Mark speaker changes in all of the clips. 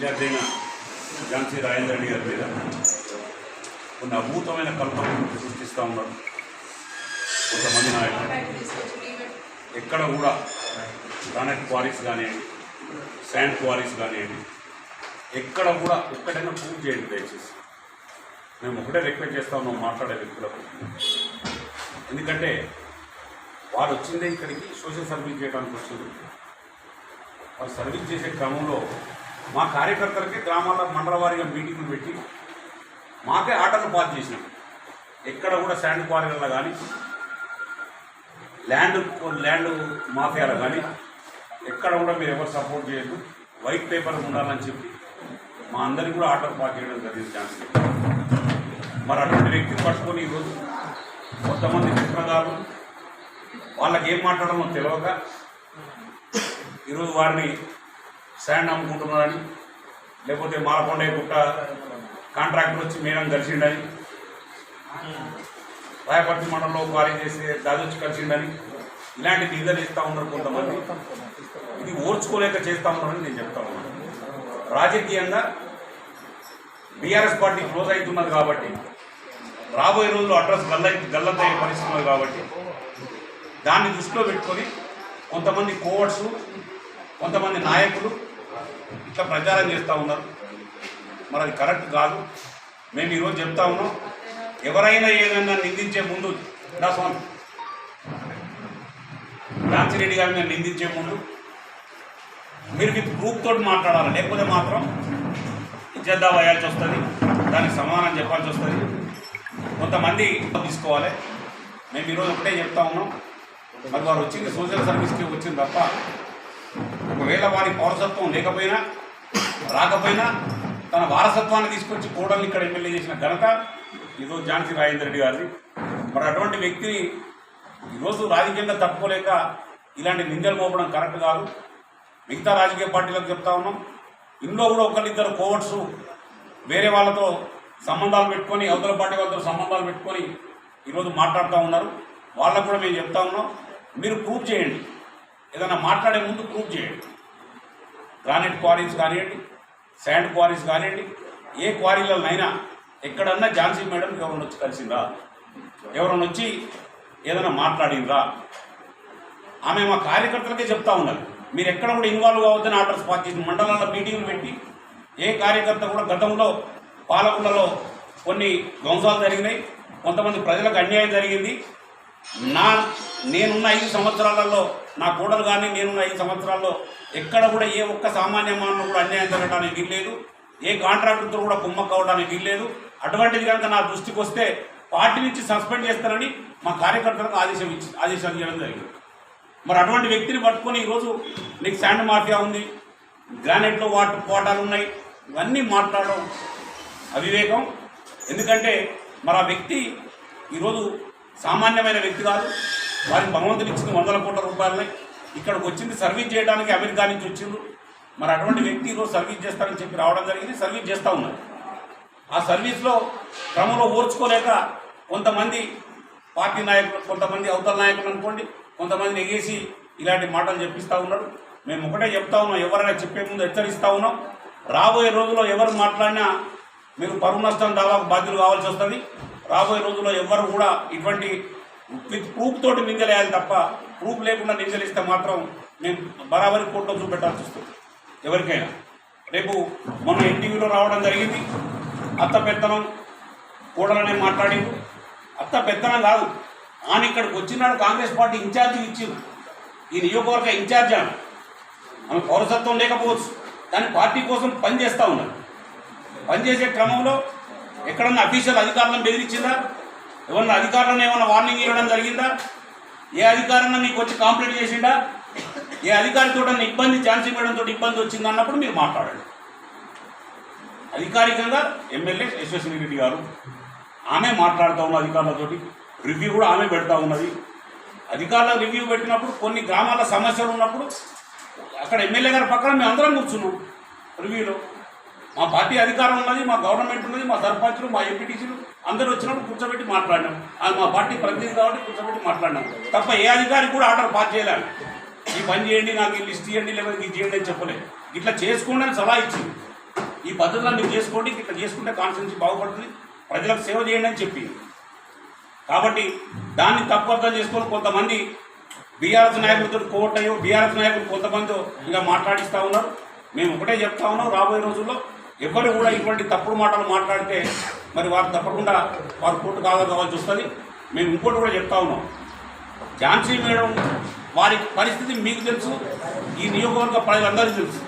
Speaker 1: విద్యార్థి అయిన ఝాన్సీ రాజేంద్ర రెడ్డి గారి మీద కొన్ని అద్భుతమైన కల్పనలు సృష్టిస్తూ ఉన్నారు. కొంతమంది నాయకులు ఎక్కడ కూడా గ్రానైట్ క్వారీస్ కానివ్వండి శాండ్ క్వారీస్ కానివ్వండి ఎక్కడ కూడా ఎక్కడైనా ప్రూవ్ చేయండి దయచేసి. మేము ఒకటే రిక్వెస్ట్ చేస్తా ఉన్నాం మాట్లాడే వ్యక్తులకు. ఎందుకంటే వారు వచ్చిందే ఇక్కడికి సోషల్ సర్వీస్ చేయడానికి వచ్చింది. వారు సర్వీస్ చేసే క్రమంలో మా కార్యకర్తలకి గ్రామాల మండల వారిగా మీటింగులు పెట్టి మాకే ఆటలు పాస్ చేసినాం. ఎక్కడ కూడా శాండ్ క్వారీలలో కానీ ల్యాండ్ ల్యాండ్ మాఫియాలో కానీ ఎక్కడ కూడా మీరు ఎవరు సపోర్ట్ చేయద్దు. వైట్ పేపర్ ఉండాలని చెప్పి మా అందరికీ కూడా ఆర్డర్ పాస్ చేయడం జరిగింది ఛాన్స్. మరి అటువంటి వ్యక్తిని పట్టుకొని ఈరోజు కొంతమంది మిత్రగారు వాళ్ళకి ఏం మాట్లాడమో తెలియక ఈరోజు వారిని శాండ్ అమ్ముకుంటున్నారని లేకపోతే మాలకొండయ్య గుట్ట కాంట్రాక్టర్ వచ్చి మేడం కలిసిండని రాయపర్తి మండలంలో క్వారీ చేసే దాదొచ్చి కలిసిండని ఇలాంటి నిందలు ఇస్తూ ఉన్నారు కొంతమంది. ఇది ఓర్చుకోలేక చేస్తూ ఉన్నారని నేను చెప్తా ఉన్నాను రాజకీయంగా బీఆర్ఎస్ పార్టీ క్లోజ్ అవుతున్నది కాబట్టి రాబోయే రోజుల్లో అడ్రస్ గల్ల గల్లద్దయ్యే పరిస్థితి ఉన్నది కాబట్టి దాన్ని దృష్టిలో పెట్టుకొని కొంతమంది కోవర్డ్స్ కొంతమంది నాయకులు ఇట్లా ప్రచారం చేస్తూ ఉన్నారు. మరి అది కరెక్ట్ కాదు. మేము ఈరోజు చెప్తా ఉన్నాం ఎవరైనా ఏదైనా నిందించే ముందు రా స్వామి. రామచిరెడ్డి గారిని మేము నిందించే ముందు మీరు మీ ప్రూఫ్ తోటి మాట్లాడాలి? లేకపోతే మాత్రం ఇజ్జద్దా వేయాల్సి వస్తుంది దానికి సమాధానం చెప్పాల్సి వస్తుంది. కొంతమంది తీసుకోవాలి. మేము ఈరోజు ఒకటే చెప్తా ఉన్నాం. మరి వారు వచ్చింది సోషల్ సర్వీస్కి వచ్చింది తప్ప ఒకవేళ వారి పౌరసత్వం లేకపోయినా రాకపోయినా తన వారసత్వాన్ని తీసుకొచ్చి కోడల్ని ఇక్కడ ఎమ్మెల్యే చేసిన ఘనత ఈరోజు ఝాన్సీ రాజేందర్ రెడ్డి గారిది. మరి అటువంటి వ్యక్తిని ఈరోజు రాజకీయంగా తట్టుకోలేక ఇలాంటి నిందలు మోపడం కరెక్ట్ కాదు. మిగతా రాజకీయ పార్టీలకు చెప్తా ఉన్నాం. ఇందులో కూడా ఒకరిద్దరు కోవర్ట్స్ వేరే వాళ్ళతో సంబంధాలు పెట్టుకొని అవతల పార్టీ వాళ్ళతో సంబంధాలు పెట్టుకొని ఈరోజు మాట్లాడుతూ ఉన్నారు. వాళ్ళకు కూడా మేము చెప్తా ఉన్నాం. మీరు ప్రూవ్ చేయండి. ఏదైనా మాట్లాడే ముందు ప్రూవ్ చేయండి. గ్రానైట్ క్వారీస్ కానివ్వండి శాండ్ క్వారీస్ కానివ్వండి ఏ క్వారీలనైనా ఎక్కడన్నా ఝాన్సీ మేడం ఎవరిని వచ్చి కలిసిందా ఎవరిని వచ్చి ఏదైనా మాట్లాడిందా ఆమె మా కార్యకర్తలకే చెప్తా ఉన్నారు మీరు ఎక్కడ కూడా ఇన్వాల్వ్ కావద్దని ఆర్డర్స్ పాస్ చేసి మండలాల మీటింగ్లు పెట్టి ఏ కార్యకర్త కూడా గతంలో పాలకులలో కొన్ని ధ్వంసాలు జరిగినాయి కొంతమంది ప్రజలకు అన్యాయం జరిగింది. నా నేనున్న ఐదు సంవత్సరాలలో నా కూడలు కానీ నేనున్న ఐదు సంవత్సరాల్లో ఎక్కడ కూడా ఏ ఒక్క సామాన్య మానవుడు కూడా అన్యాయం జరగడానికి వీల్లేదు. ఏ కాంట్రాక్టర్తో కూడా కుమ్మక్క అవడానికి వీల్లేదు. అటువంటిది కనుక నా దృష్టికి వస్తే పార్టీ నుంచి సస్పెండ్ చేస్తారని మా కార్యకర్తలకు ఆదేశం ఇచ్చి ఆదేశాలు చేయడం జరిగింది. మరి అటువంటి వ్యక్తిని పట్టుకొని ఈరోజు నీకు శాండ్ మాఫియా ఉంది గ్రానైట్లో వాటర్ పోటాలు ఉన్నాయి ఇవన్నీ మాట్లాడడం అవివేకం. ఎందుకంటే మరి ఆ వ్యక్తి ఈరోజు సామాన్యమైన వ్యక్తి కాదు. వారికి భగవంతుని ఇచ్చింది వందల కోట్ల రూపాయలని ఇక్కడికి వచ్చింది సర్వీస్ చేయడానికి అమెరికా నుంచి వచ్చిండ్రు. మరి అటువంటి వ్యక్తి ఈరోజు సర్వీస్ చేస్తారని చెప్పి రావడం జరిగింది సర్వీస్ చేస్తూ ఉన్నారు. ఆ సర్వీస్లో క్రమంలో ఓర్చుకోలేక కొంతమంది పార్టీ నాయకులు కొంతమంది అవతల నాయకులు అనుకోండి కొంతమందిని ఎగేసి ఇలాంటి మాటలు చెప్పిస్తూ ఉన్నారు. మేము ఒకటే చెప్తా ఉన్నాం ఎవరైనా చెప్పే ముందు హెచ్చరిస్తూ ఉన్నాం. రాబోయే రోజుల్లో ఎవరు మాట్లాడినా మీరు పరువు నష్టం దాదాపు బాధ్యులు కావాల్సి వస్తుంది. రాబోయే రోజుల్లో ఎవరు కూడా ఇటువంటి విత్ ప్రూఫ్ తోటి నిందలేయాలి తప్ప ప్రూఫ్ లేకుండా నిందలిస్తే మాత్రం మేము బరాబరి కోర్టులో చూపెట్టాల్సి వస్తుంది. ఎవరికైనా. రేపు మొన్న ఎన్టీవీలో రావడం జరిగింది. అత్త పెత్తనం కూడలనే మాట్లాడిండు. అత్త పెత్తనం కాదు. ఆయన ఇక్కడికి వచ్చినాడు కాంగ్రెస్ పార్టీ ఇన్ఛార్జి ఇచ్చింది ఈ నియోజకవర్గ ఇన్ఛార్జ్ ఆమె. ఆమె పౌరసత్వం లేకపోవచ్చు. కానీ పార్టీ కోసం పనిచేస్తూ ఉన్నాడు పనిచేసే క్రమంలో ఎక్కడన్నా అఫీషియల్ అధికారులను బెదిరించిందా? ఏమన్నా అధికారులను ఏమన్నా వార్నింగ్ ఇవ్వడం జరిగిందా? ఏ అధికారన్నా మీకు వచ్చి కాంప్లైంట్ చేసిండా ఏ అధికారితో ఇబ్బంది ఝాన్సీ మేడంతో ఇబ్బంది వచ్చింది అన్నప్పుడు మీరు మాట్లాడండి. అధికారికంగా ఎమ్మెల్యే యశస్విని రెడ్డి గారు ఆమె మాట్లాడుతూ ఉన్న అధికారులతోటి రివ్యూ కూడా ఆమె పెడతా ఉన్నది. అధికారుల రివ్యూ పెట్టినప్పుడు కొన్ని గ్రామాల సమస్యలు ఉన్నప్పుడు అక్కడ ఎమ్మెల్యే గారి పక్కన మేము అందరం కూర్చున్నాం రివ్యూలో మా పార్టీ అధికారం ఉన్నది మా గవర్నమెంట్ ఉన్నది మా సర్పంచ్లు మా ఎంపీటీసీలు అందరూ వచ్చినప్పుడు కూర్చోబెట్టి మాట్లాడినాం. అది మా పార్టీ ప్రతినిధి కాబట్టి కూర్చోబెట్టి మాట్లాడినాం. తప్ప ఏ అధికారి కూడా ఆర్డర్ పాస్ చేయలేదు ఈ పని చేయండి నాకు ఈ లిస్ట్ ఇవ్వండి లేకపోతే ఇది చేయండి అని చెప్పలేదు. ఇట్లా చేసుకోండి అని సలహా ఇచ్చింది. ఈ పద్ధతిలో మీరు చేసుకోండి ఇట్లా చేసుకుంటే కాన్స్టిట్యూన్సీ బాగుపడుతుంది ప్రజలకు సేవ చేయండి అని చెప్పి కాబట్టి దాన్ని తప్పు అర్థం చేసుకొని కొంతమంది బీఆర్ఎస్ నాయకులతో కోర్టు అయ్యో బీఆర్ఎస్ నాయకులు కొంతమంది ఇలా మాట్లాడిస్తూ ఉన్నారు. మేము ఒకటే చెప్తా ఉన్నాం రాబోయే రోజుల్లో ఎవరు కూడా ఇటువంటి తప్పుడు మాటలు మాట్లాడితే మరి వారు తప్పకుండా వారు కోర్టు కావాలి కావాల్సి వస్తుంది. మేము ఇంకోటి కూడా చెప్తా ఉన్నాం. ఝాన్సీ మేడం వారి పరిస్థితి మీకు తెలుసు ఈ నియోజకవర్గ ప్రజలందరికీ తెలుసు.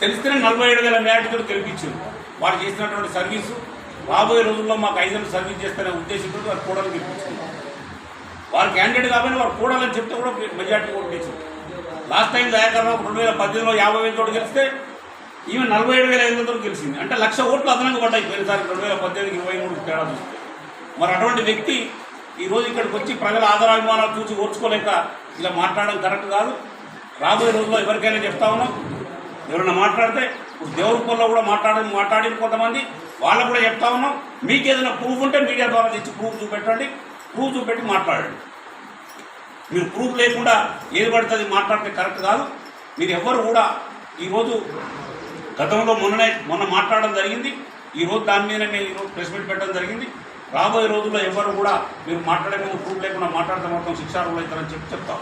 Speaker 1: తెలిస్తేనే నలభై ఏడు వేల మేటతో గెలిపించారు వారు చేసినటువంటి సర్వీసు రాబోయే రోజుల్లో మాకు ఐదు సర్వీస్ చేస్తారనే ఉద్దేశంతో వారు కూడాలని గెలిపించుకున్నారు వారు క్యాండిడేట్ కాబట్టి వారు కూడాలని చెప్తే కూడా majority vote last time Dayakar Rao రెండు వేల పద్దెనిమిదిలో యాభై వేలతో గెలిస్తే ఈమె నలభై ఏడు వేల ఐదు వందలు గెలిచింది. అంటే లక్ష ఓట్లు అదనంగా పడ్డాయి పోయినసారి రెండు వేల పద్దెనిమిది ఇరవై మూడు తేడా చూస్తే. మరి అటువంటి వ్యక్తి ఈరోజు ఇక్కడికి వచ్చి ప్రజల ఆదరాభిమానాలు చూసి ఓర్చుకోలేక ఇలా మాట్లాడడం కరెక్ట్ కాదు. రాబోయే రోజుల్లో ఎవరికైనా చెప్తా ఉన్నాం. ఎవరైనా మాట్లాడితే ఇప్పుడు దేవుడిపల్లిలో కూడా మాట్లాడి మాట్లాడిన కొంతమంది వాళ్ళకు కూడా చెప్తా ఉన్నాం. మీకు ఏదైనా ప్రూఫ్ ఉంటే మీడియా ద్వారా తెచ్చి ప్రూఫ్ చూపెట్టండి. ప్రూఫ్ చూపెట్టి మాట్లాడండి. మీరు ప్రూఫ్ లేకుండా ఏది పడుతుంది మాట్లాడితే కరెక్ట్ కాదు. మీరు ఎవ్వరు కూడా ఈరోజు గతంలో మొన్ననే మొన్న మాట్లాడడం జరిగింది. ఈ రోజు దాని మీద మేము ఈరోజు ప్రెస్ మీట్ పెట్టడం జరిగింది. రాబోయే రోజుల్లో ఎవరు కూడా మీరు మాట్లాడే ముందు ప్రూఫ్ లేకుండా మాట్లాడితే మొత్తం శిక్షార్హులు అవుతారని చెప్పి చెప్తాం.